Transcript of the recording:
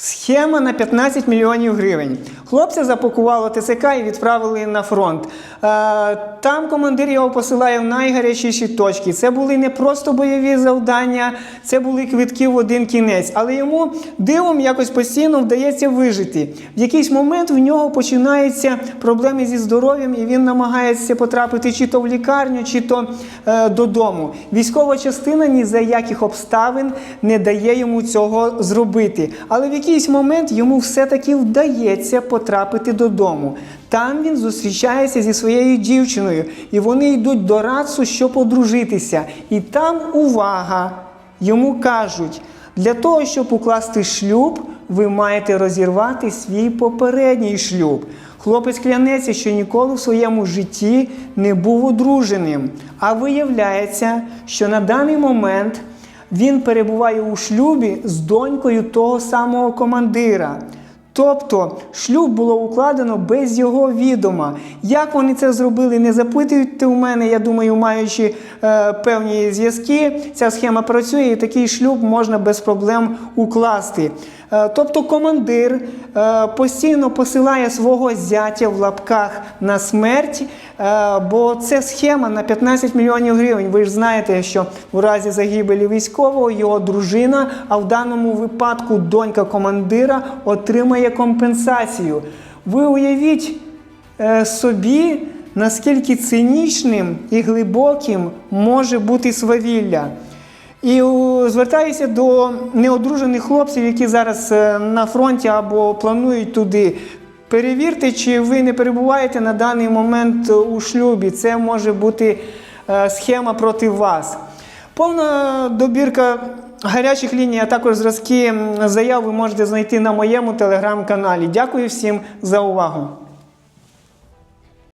Схема на 15 мільйонів гривень. Хлопця запакувало ТЦК і відправили на фронт. Е, Там командир його посилає в найгарячіші точки. Це були не просто бойові завдання, це були квитки в один кінець. Але йому дивом якось постійно вдається вижити. В якийсь момент в нього починаються проблеми зі здоров'ям, і він намагається потрапити чи то в лікарню, чи то е, додому. Військова частина ні за яких обставин не дає йому цього зробити. Але в якийсь момент йому все-таки вдається потрапити додому. Там він зустрічається зі своєю дівчиною, і вони йдуть до Рацу, щоб одружитися. І там увага! Йому кажуть, для того, щоб укласти шлюб, ви маєте розірвати свій попередній шлюб. Хлопець клянеться, що ніколи в своєму житті не був одруженим. А виявляється, що на даний момент він перебуває у шлюбі з донькою того самого командира. Тобто шлюб було укладено без його відома. Як вони це зробили, не запитуйте у мене. Я думаю, маючи е, певні зв'язки, ця схема працює, і такий шлюб можна без проблем укласти. Е, тобто командир е, постійно посилає свого зятя в лапках на смерть, е, бо це схема на 15 мільйонів гривень. Ви ж знаєте, що у разі загибелі військового його дружина, а в даному випадку донька командира отримає компенсацію. Ви уявіть е, собі, наскільки цинічним і глибоким може бути свавілля. І звертаюся до неодружених хлопців, які зараз е, на фронті або планують туди. Перевірте, чи ви не перебуваєте на даний момент у шлюбі. Це може бути е, схема проти вас. Повна добірка гарячих ліній, а також зразки заяв ви можете знайти на моєму телеграм-каналі. Дякую всім за увагу.